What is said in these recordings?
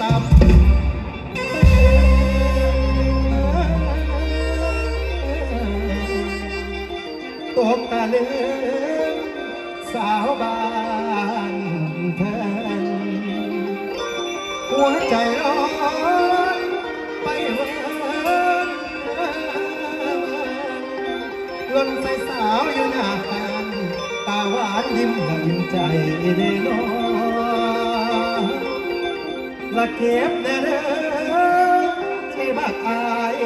ต่ำตกตาเลืมสาวบ้านเพิ่นหัวใจร้อนไปเวินลนใส่สาวอยู่หน้าบ้านตาหวานยิ้มละยิ้มใจเด้นอ ละเก็บเด้อที่บักอาย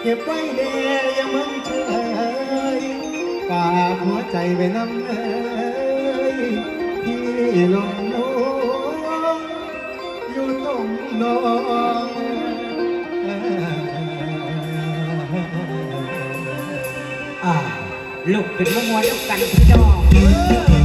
เก็บไว้เด้อยังมึงเฉยฝากหัวใจไว้น้ำเอ้ยพี่ลงน้องอยู่ตรงน้องอ่าลูกขึ้นมามวนลูกกันพี่น้อง